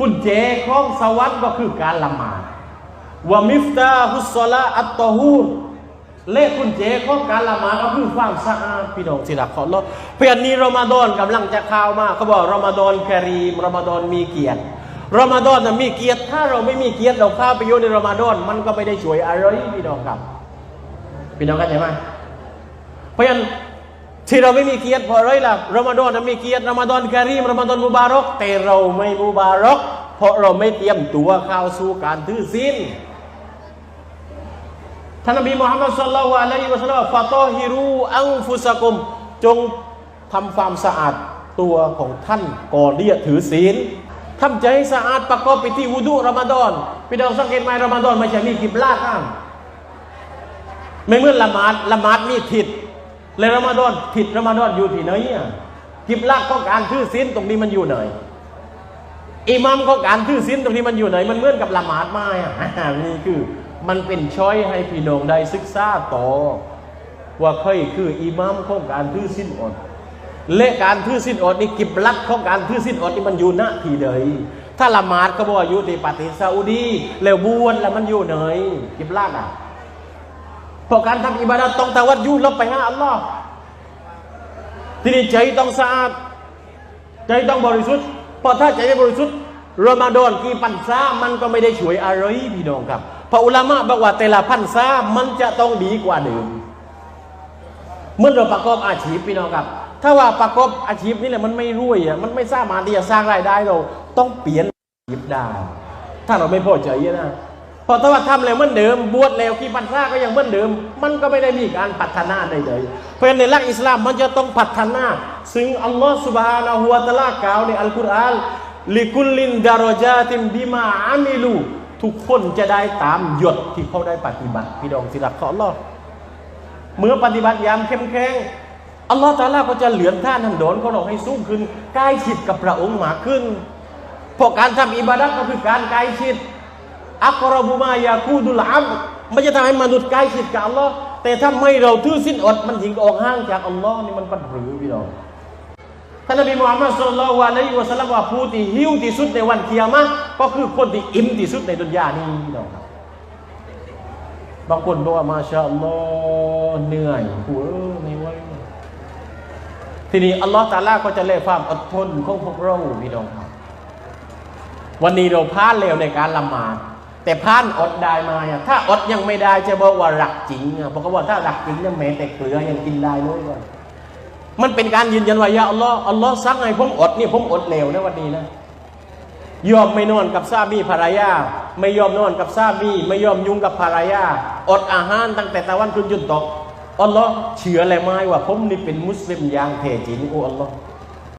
กุญแจของสวรรค์ก็คือการละหมาดวามิฟตาฮุสซอลาอัตตอฮูรเลขกุญแจของการละหมาดก็คือความสะอาดพี่น้องที่รักของเราเพื่อนนี้รอมฎอนกำลังจะเข้ามาเขาบอกรอมฎอนกะรีมรอมฎอนมีเกียรติรอมฎอนนะมีเกียรติ ถ้าเราไม่มีเกียรติเราเข้าไปอยู่ในรอมฎอนมันก็ไม่ได้ช่วยอะไรพี่น้องครับพี่น้องเข้าใจไหมเพราะฉะนั้น ที่เราไม่มีเกียรติเพราะอะไรล่ะรอมฎอนน่มีเกียรติรอมฎอนกะรีมรอมฎอนมุบารอกแต่เราไม่มุบารอก เพราะเราไม่เตรียมตัวเข้าสู่การถือศีลท่านนบีมุฮัมมัดศ็อลลัลลอฮุอะลัยฮิวะซัลลัมฟาตอฮิรูอังฟุสะกุม จงทำความสะอาดตัวของท่านก่อนที่จะถือศีลทำใจให้สะอาดประกอบพิธีวุดุรอมฎอนพี่น้องสังเกตไหมรอมฎอนไม่ใช่มีกิบลาข้ามไม่เหมื่อนละหมาดละหมาดนี่ผิด เลยรอมฎอนผิดรอมฎอนอยู่ที่ไหนอะกิบลาของการถือศีลตรงนี้มันอยู่ไหนอิหมัมของการถือศีลตรงนี้มันอยู่ไหน มันเหมือนกับละหมาดมาอะนี่คือมันเป็นช้อยให้พี่น้องได้ศึกษาต่อ ว่าใครคืออิหมัมของการถือศีลอดและการถือศีลอดนี่กิบลักของการถือศีลอดนี่มันอยู่ณที่ใดถ้าละหมาดก็บอกว่าอยู่ที่ประเทศซาอุดีแล้วบวชแล้วมันอยู่ไหนกิบลักอะ เพราะการทำอิบาดะต้องตะวัดยูลบไปหาอัลลอฮ์ทีนี้ใจต้องสะอาด ใจต้องบริสุทธิ์เพราะถ้าใจไม่บริสุทธิ์รอมฎอนกี่พันซามันก็ไม่ได้ช่วยอะไรพี่น้องครับเพราะอุลามะบอกว่าแต่ละพันซามันจะต้องดีกว่าเดิมเมื่อเราประกอบอาชีพพี่น้องครับ ถ้าว่าประกอบอาชีพนี่แหละมันไม่รวยอะมันไม่สามารถที่จะสร้างรายได้เราต้องเปลี่ยนอาชีพได้ ถ้าเราไม่พอใจนะ พอถ้าว่าทำแล้วเหมือนเดิม บวชแล้วกี่พันซาก็ยังเหมือนเดิม มันก็ไม่ได้มีการพัฒนาใดๆเพราะฉะนั้นในหลักอิสลามมันจะต้องพัฒนา ซึ่งอัลลอฮฺสุบฮานะฮูวะตะลากล่าวในอัลกุรอานลิคุลินดารจาติมบิมาอามิลูทุกคนจะได้ตามหยดที่เขาได้ปฏิบัติพี่น้องที่รักขออัลลอฮ์เมื่อปฏิบัติยามเข้มแข็งอัลลอฮฺตะอาลาก็จะเหลือนท่านทันโดนของเราให้สูงขึ้นใกล้ชิดกับพระองค์มากขึ้นเพราะการทำอิบาดัตก็คือการใกล้ชิด อักรบุมายาคูดุลอับมันจะทำให้มนุษย์ใกล้ชิดกับอัลลอฮ์แต่ถ้าไม่เราทื่อสิ้นอดมันยิงออกห่างจากอัลลอฮ์นี่มันปัญหาพี่น้องท่านนบีมุฮัมมัดสุลลัลวะลัยวะสัลลัมว่าผู้ที่หิวที่สุดในวันเกียรมะก็คือคนที่อิ่มที่สุดในดุนยานี้พี่น้องครับบางคนบอกว่ามาชาอัลลอฮ์เหนื่อยผู้เออไม่ไหวทีนี้อัลลอฮ์ตาลาก็จะเล่ความอดทนของพวกเราพี่น้องครับ วันนี้เราพลาดเร็วในการละหมาด แต่พลาดอดได้มาอะถ้าอดยังไม่ได้จะบอกว่ารักจริงอะเพราะเขาบอกถ้ารักจริงเนี่ยแม้แต่เกลือยังกินได้เลยว่ะมันเป็นการยืนยันว่ายาอัลลอฮ์อัลลอฮ์สั่งให้ผมอดนี่ผมอดเร็วนะวันนี้นะยอมไม่นอนกับซาบีภรรยา ไม่ยอมนอนกับซาบีไม่ยอมยุ่งกับภรรยา อดอาหารตั้งแต่ตะวันจนจนตกอัลลอฮ์เชื่ออะไรไหมว่าผมนี่เป็นมุสลิมอย่างแท้จริงโอ้อัลลอฮ์